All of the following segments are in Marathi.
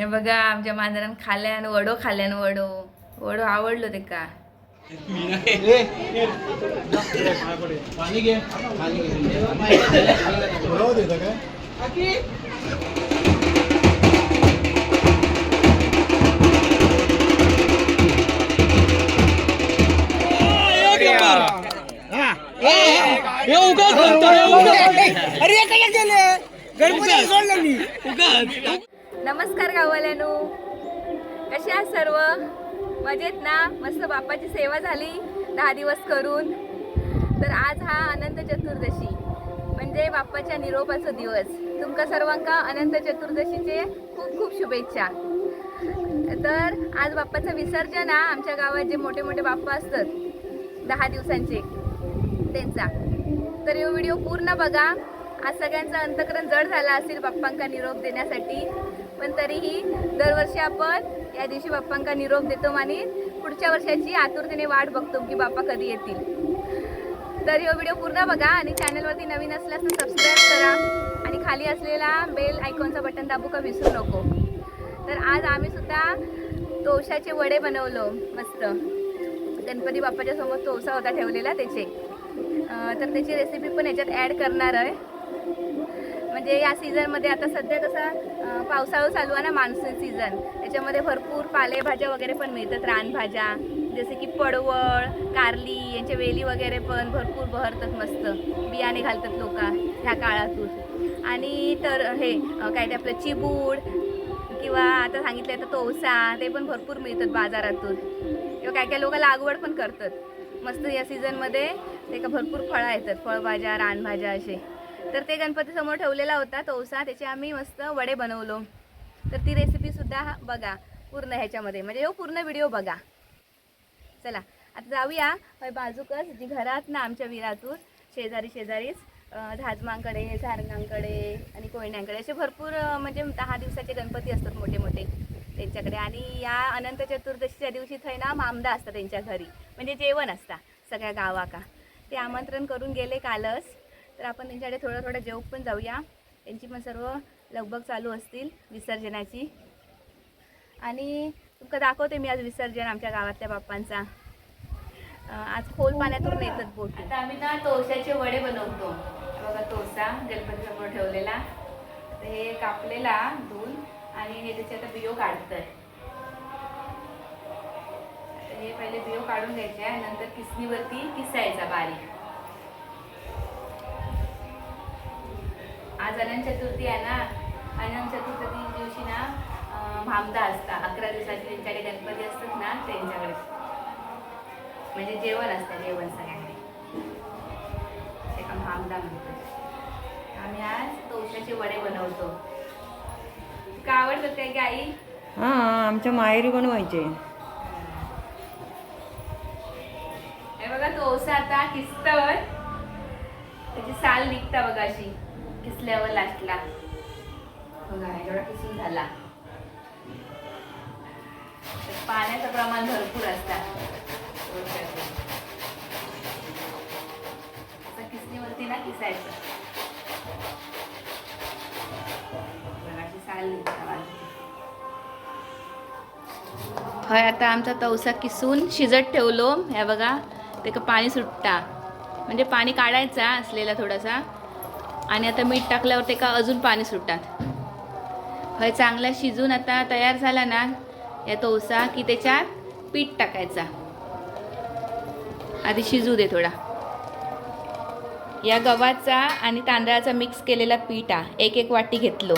हे बघा आमच्या मांजरान खाल्यान वडो खाल्यान वडो वडो आवडलो ते का पाणी घे पाणी घे राहू देता काय नमस्कार गाववाल्यानो. कसे आहात सर्व? मजेत ना? मस्त बाप्पाची सेवा झाली. दहा दिवस करून. तर आज हा अनंत चतुर्दशी म्हणजे बाप्पाच्या निरोपाचा दिवस. तुमका सर्वांका अनंत चतुर्दशीचे खूप खूप शुभेच्छा. तर आज बाप्पाचं विसर्जन हा आमच्या गावात जे मोठे मोठे बाप्पा असतात दहा दिवसांचे त्यांचा. तर हे व्हिडिओ पूर्ण बघा. आज सगळ्यांचं अंतकरण जड झाला असेल बाप्पांका निरोप देण्यासाठी. पण तरीही दरवर्षी आपण या दिवशी बाप्पांका निरोप देतो आणि पुढच्या वर्षाची आतुरतेने वाट बघतो की बाप्पा कधी येतील. तर हा व्हिडिओ पूर्ण बघा आणि चॅनलवरती नवीन असल्यास सबस्क्राईब करा आणि खाली असलेला बेल आयकॉनचं बटन दाबू का विसरू नको. तर आज आम्ही सुद्धा तोशाचे वडे बनवलो मस्त. गणपती बाप्पाच्या समोर तोसा होता ठेवलेला त्याचे. तर त्याची रेसिपी पण याच्यात ॲड करणार आहे. म्हणजे या सीझनमध्ये आता सध्या कसं पावसाळा चालू आहे ना मान्सून सीझन त्याच्यामध्ये भरपूर पालेभाज्या वगैरे पण मिळतात. रानभाज्या जसे की पडवळ कारली यांच्या वेली वगैरे पण भरपूर बहरतात मस्त. बियाणे घालतात लोक ह्या काळातून. आणि तर हे काय ते आपलं चिबूड किंवा आता सांगितलं तर तोसा ते पण भरपूर मिळतात बाजारातून. किंवा काय काय लोक लागवड पण करतात. मस्त या सीझनमध्ये ते का भरपूर फळं येतात. फळभाज्या रानभाज्या असे. तर ते गणपती समोर ठेवलेला होता तोसा त्याचे आम्ही मस्त वडे बनवलो. तर ती रेसिपी सुद्धा पूर्ण पूर्ण ह्याच्यामध्ये. म्हणजे हो पूर्ण व्हिडिओ बघा. चला आता जाऊया. बाजूकच जी घरात ना आमच्या विरातून शेजारी शेजारीच धाजमांकडे झारंगांकडे आणि कोयण्यांकडे असे भरपूर म्हणजे दहा दिवसाचे गणपती असतात मोठे मोठे त्यांच्याकडे. आणि या अनंत चतुर्दशीच्या दिवशी थंय ना मामदा असतात त्यांच्या घरी. म्हणजे जेवण असता सगळ्या गावाका. ते आमंत्रण करून गेले कालच. तर आपण त्यांच्याकडे थोडं थोडं जेवूक पण जाऊया. त्यांची पण सर्व लगबग चालू असतील विसर्जनाची. आणि तुमका दाखवते मी आज विसर्जन आमच्या गावातल्या बाप्पांचा. आज खोल पाण्यातून येतात बोटी. आता आम्ही ना तोशाचे वडे बनवतो. बघा तोसा गणपती समोर ठेवलेला. तर हे कापलेला धुवून आणि हे त्याचे आता बियो काढतंय. हे पहिले बियो काढून घ्यायचे नंतर किसणीवरती किसायचा बारीक. अनंत चतुर्थी आहे ना? अनंत चतुर्थी दिवशी ना भामदा असता. अकरा दिवसाचे त्यांच्याकडे गणपती असतात ना त्यांच्याकडे. म्हणजे जेवण असतं जेवण सगळ्यांकडे. भामदा म्हणतो आम्ही आज तोशाचे वडे बनवतो. का आवडतात काय की आई हा आमच्या माहेरी बनवायचे. हे बघा तोसा आता किसतवर त्याची साल निघता बघा अशी. किसल्यावर लास्टला बघा एवढा किसून झाला. पाण्याचं प्रमाण भरपूर असतात किसणीवरती ना किसायचं. हय आता आमचा तवसा किसून शिजत ठेवलो. ह्या बघा ते का पाणी सुटता म्हणजे पाणी काढायचा असलेला थोडासा. आणि आता मीठ टाकल्यावर ते का अजून पाणी सुटतात. हय चांगला शिजून आता तयार झाला ना या तवसा की त्याच्यात पीठ टाकायचा. आधी शिजू दे थोडा. या गव्हाचा आणि तांदळाचा मिक्स केलेला पीठ हा एक एक वाटी घेतलो.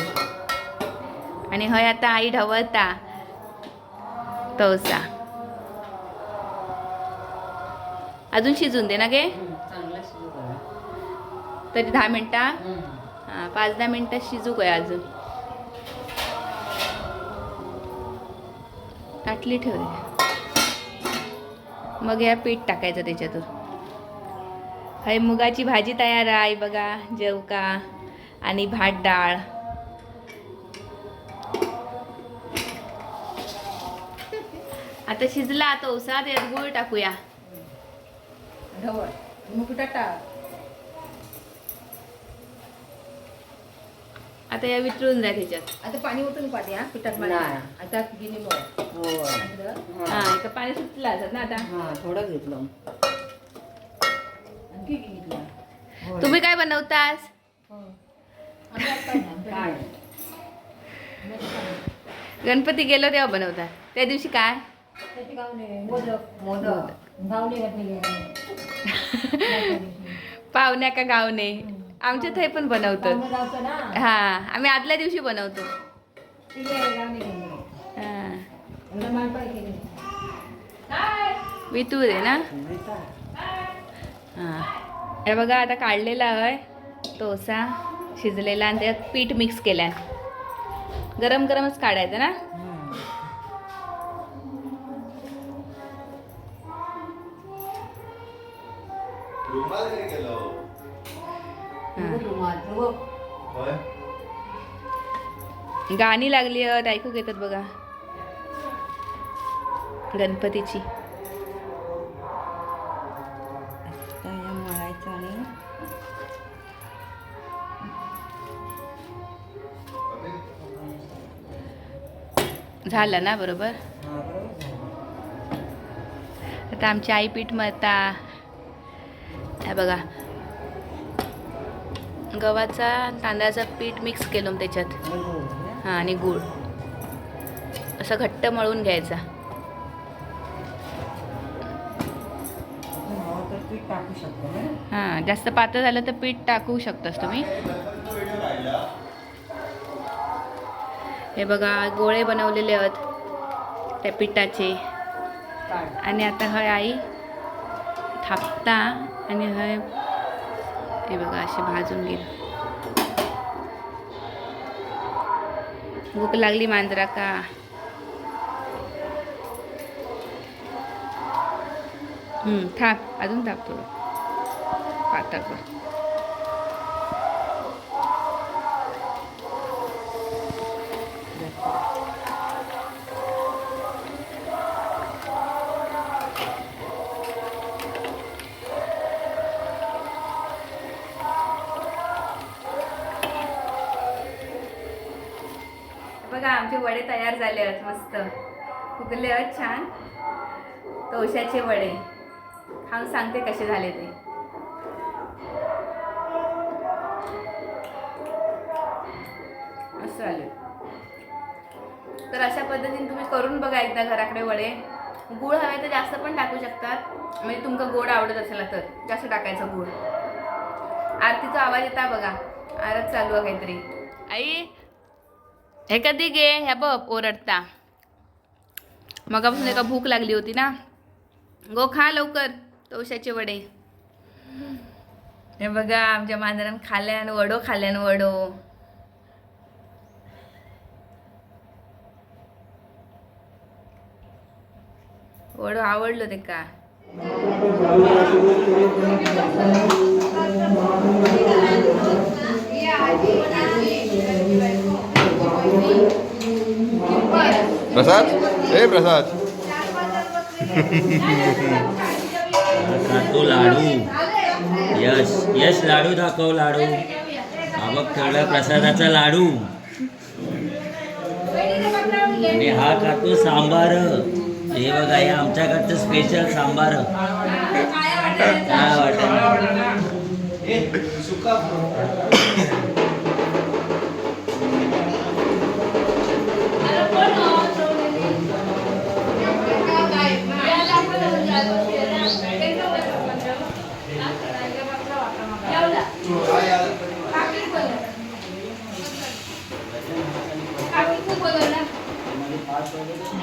आणि हय आता आई ढवळता तवसा अजून शिजून दे ना गे. तरी दहा मिनटा. हां? पाच दहा मिनटं शिजू काय अजून. ताटली ठेव दे. मग या पीठ टाकायचं त्याच्यातून. हाय मुगाची भाजी तयार आहे बघा जेवका आणि भात डाळ. आता शिजला आता उसा त्यात गुळ टाकूया. ढवळ. मुकुटा टाक? आता या वितळून जा त्याच्यात. आता पाणी ओतून पाणी हा पिठात पाणी. नाही. आता गिनी हो. हा इथं पाणी सुटलं असत ना आता? हा थोडं घेतलं. आणखी गिनी तुला. तुम्ही काय बनवतास? काय? गणपती गेलो तेव्हा बनवतात त्या दिवशी काय? त्याची गावणे मोदक. मोदक. गावणे घातली पाहुण्या का गावने आमच्या थंय पण बनवतात. ना. हा आम्ही आदल्या दिवशी बनवतो. हा. केली वितूर आहे ना. हा. हे बघा आता काढलेला आहे. डोसा शिजलेला आणि त्यात पीठ मिक्स केल्या. गरम गरमच काढायचं ना? हा. गाणी लागली आहेत ऐकू घेतात बघा. गणपतीची. मळायचं आणि झालं ना बरोबर? हा. आता आमची आई पीठ मळता. हे बघा गव्हाचा तांदळाचा पीठ मिक्स केलं त्याच्यात? हां आणि गूळ. असं घट्ट मळून घ्यायचा. हां जास्त पातळ झालं तर पीठ टाकू शकतास तुम्ही. हे बघा गोळे बनवलेले आहेत त्या पिठाचे. आणि आता हय आई थापता आणि हय हे बघा असे भाजून गेलं भूक लागली मांजरा का? हम्म, थाप अजून थाप थोडं. पातळ वडे तयार झाले आहेत मस्त. फुगले आहेत छान. तवशाचे वडे. खाऊन सांगते कसे झाले ते. असं आले. तर अशा पद्धतीने तुम्ही करून बघा एकदा घराकडे वडे. गूळ हवे तर जास्त पण टाकू शकतात. म्हणजे तुमका गोड आवडत असेल तर जास्त टाकायचं गूळ. आरतीचा आवाज येता बघा. आरत चालू आहे काहीतरी. आई हे कधी गे ह्या बघ ओरडता. मगापासून एका भूक लागली होती ना. गो खा लवकर तवशाचे वडे. हे बघा आमच्या मांजरान खाल्यान वडो खाल्यान वडो. वडो आवडलो ते का प्रसाद? ए प्रसाद. खातो लाडू. यश यश लाडू दाखव लाडू. हा बघ प्रसादाचा लाडू. आणि हा खातो सांबार. हे बघा हे आमच्याकडचं स्पेशल सांबार. काय वाटत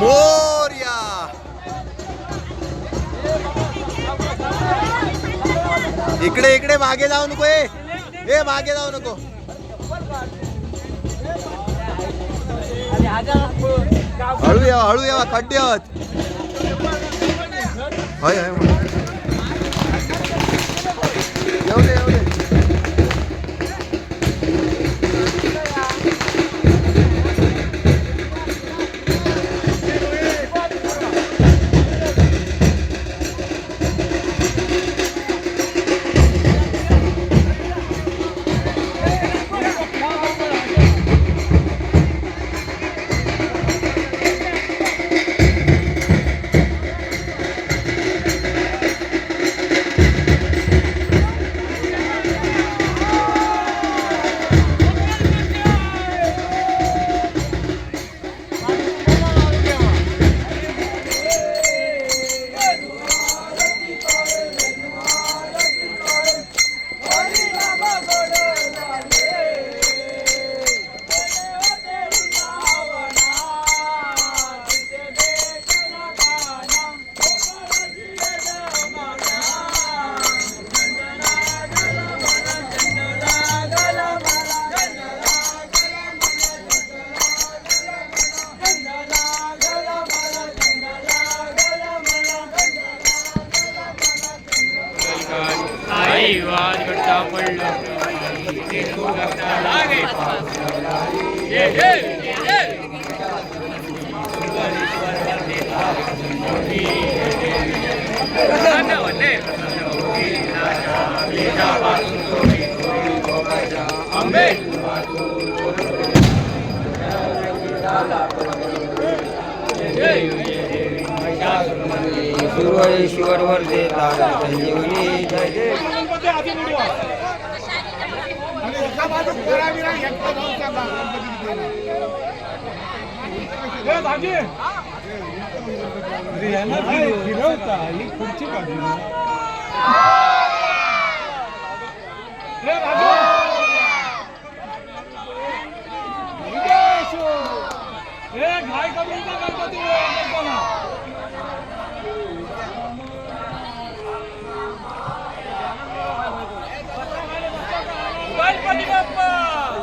मोर्या इकडे इकडे मागे जाऊ नको ए. मागे जाऊ नको. हळू या हळू या खड्डे आहोत हय हय. येऊ दे सुरवळेश्वर वर्धे दादा संजीवनी जय जय. फिरवता ही खुर्ची काढली घाय करून गणपती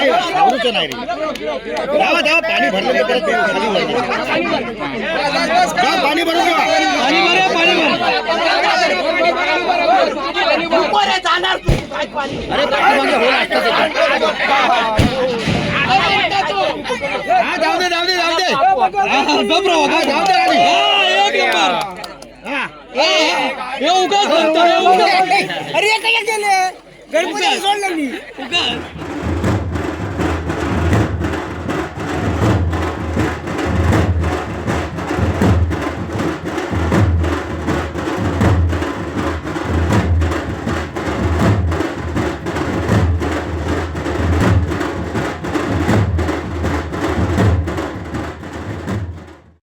नाही नाही धावा धावा पाणी भरलं परत खाली पाणी भरून पाणी पाणी भर जाणार तू अरे जाऊ दे जाऊ दे जाऊ दे जाऊ दे एक नंबर अरे गणपती सोडलं मी. उगाच.